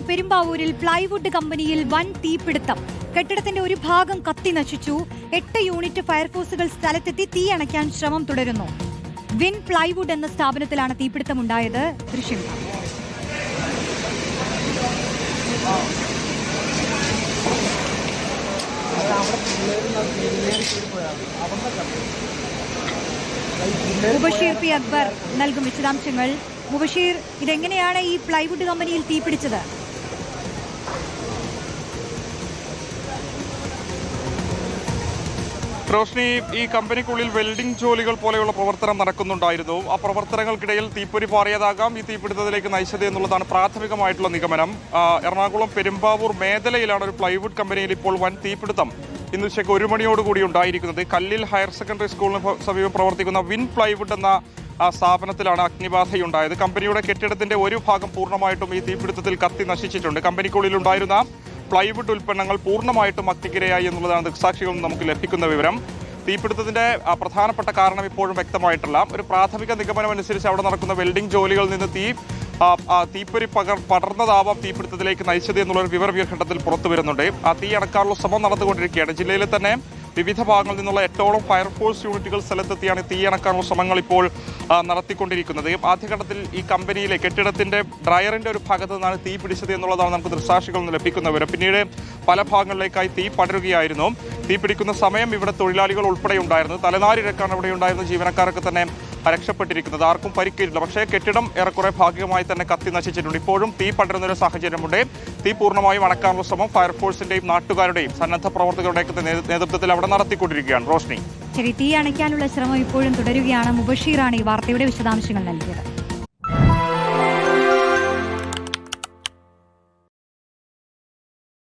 പെരുമ്പാവൂരിൽ പ്ലൈവുഡ് കമ്പനിയിൽ വൻ തീപിടുത്തം. കെട്ടിടത്തിന്റെ ഒരു ഭാഗം കത്തി നശിച്ചു. എട്ട് യൂണിറ്റ് ഫയർഫോഴ്സുകൾ സ്ഥലത്തെത്തി തീ അണയ്ക്കാൻ ശ്രമം തുടരുന്നു. വിൻ പ്ലൈവുഡ് എന്ന സ്ഥാപനത്തിലാണ് തീപിടുത്തമുണ്ടായത്. ദൃശ്യം മുബഷീർ പി അക്ബർ നൽകും വിശദാംശങ്ങൾ. മുബഷീർ ഇതെങ്ങനെയാണ് ഈ പ്ലൈവുഡ് കമ്പനിയിൽ തീപിടിച്ചത്? റോഷ്നി ഈ കമ്പനിക്കുള്ളിൽ വെൽഡിംഗ് ജോലികൾ പോലെയുള്ള പ്രവർത്തനം നടക്കുന്നുണ്ടായിരുന്നു. ആ പ്രവർത്തനങ്ങൾക്കിടയിൽ തീപ്പൊരി പാറിയതാകാം. ഈ തീപിടുത്തത്തിലേക്ക് നയിച്ചത് എന്നുള്ളതാണ് പ്രാഥമികമായിട്ടുള്ള നിഗമനം. എറണാകുളം പെരുമ്പാവൂർ മേഖലയിലാണ് ഒരു പ്ലൈവുഡ് കമ്പനിയിൽ ഇപ്പോൾ വൻ തീപിടുത്തം. ഇന്ന് ഉച്ചയ്ക്ക് ഒരു മണിയോടുകൂടി ഉണ്ടായിരിക്കുന്നത്. കല്ലിൽ ഹയർ സെക്കൻഡറി സ്കൂളിന് സമീപം പ്രവർത്തിക്കുന്ന വിൻ പ്ലൈവുഡ് എന്ന സ്ഥാപനത്തിലാണ് അഗ്നിബാധയുണ്ടായത്. കമ്പനിയുടെ കെട്ടിടത്തിന്റെ ഒരു ഭാഗം പൂർണമായിട്ടും ഈ തീപിടുത്തത്തിൽ കത്തി നശിച്ചിട്ടുണ്ട്. കമ്പനിക്കുള്ളിൽ ഉണ്ടായിരുന്ന പ്ലൈവുഡ് ഉൽപ്പന്നങ്ങൾ പൂർണമായിട്ടും അഗ്നിക്കിരയായി എന്നുള്ളതാണ് ദൃക്സാക്ഷികൾ നമുക്ക് ലഭിക്കുന്ന വിവരം. തീപിടുത്തത്തിന്റെ പ്രധാനപ്പെട്ട കാരണം ഇപ്പോഴും വ്യക്തമായിട്ടില്ല. ഒരു പ്രാഥമിക നിഗമനം അനുസരിച്ച് അവിടെ നടക്കുന്ന വെൽഡിംഗ് ജോലികളിൽ നിന്ന് തീ തീപ്പൊരി പകർ പടർന്നതാവാം തീപിടുത്തത്തിലേക്ക് നയിച്ചത് എന്നുള്ളൊരു വിവരം ഈ പുറത്തു വരുന്നുണ്ട് ആ തീ അടക്കാനുള്ള ശ്രമം നടന്നുകൊണ്ടിരിക്കുകയാണ്. ജില്ലയിലെ തന്നെ വിവിധ ഭാഗങ്ങളിൽ നിന്നുള്ള എട്ടോളം ഫയർഫോഴ്സ് യൂണിറ്റുകൾ സ്ഥലത്തെത്തിയാണ് തീയണക്കാനുള്ള ശ്രമങ്ങൾ ഇപ്പോൾ നടത്തിക്കൊണ്ടിരിക്കുന്നത്. ആദ്യഘട്ടത്തിൽ ഈ കമ്പനിയിലെ കെട്ടിടത്തിന്റെ ഡ്രയറിന്റെ ഒരു ഭാഗത്ത് നിന്നാണ് തീ പിടിച്ചത് എന്നുള്ളതാണ് നമുക്ക് ദൃശാക്ഷികളിൽ നിന്ന് ലഭിക്കുന്ന പിന്നീട് പല ഭാഗങ്ങളിലേക്കായി തീ പടരുകയായിരുന്നു. തീ പിടിക്കുന്ന സമയം ഇവിടെ തൊഴിലാളികൾ ഉൾപ്പെടെ ഉണ്ടായിരുന്നു. തലനാരിഴക്കാണ് ഇവിടെ ഉണ്ടായിരുന്ന ജീവനക്കാരൊക്കെ തന്നെ രക്ഷപ്പെട്ടിരിക്കുന്നത് ആർക്കും പരിക്കേറ്റില്ല. പക്ഷേ കെട്ടിടം ഏറെക്കുറെ ഭാഗികമായി തന്നെ കത്തി നശിച്ചിട്ടുണ്ട്. ഇപ്പോഴും തീ പടരുന്ന ഒരു സാഹചര്യമുണ്ട്. തീ പൂർണമായും അടക്കാനുള്ള ശ്രമം ഫയർഫോഴ്സിന്റെയും നാട്ടുകാരുടെയും സന്നദ്ധ പ്രവർത്തകരുടെയൊക്കെ നേതൃത്വത്തിൽ അവിടെ നടത്തിക്കൊണ്ടിരിക്കുകയാണ്. റോഷ്നി. ശരി തീ അണയ്ക്കാനുള്ള ശ്രമം ഇപ്പോഴും തുടരുകയാണ് മുബഷീറാണ് ഈ വാർത്തയുടെ വിശദാംശങ്ങൾ നൽകിയത്.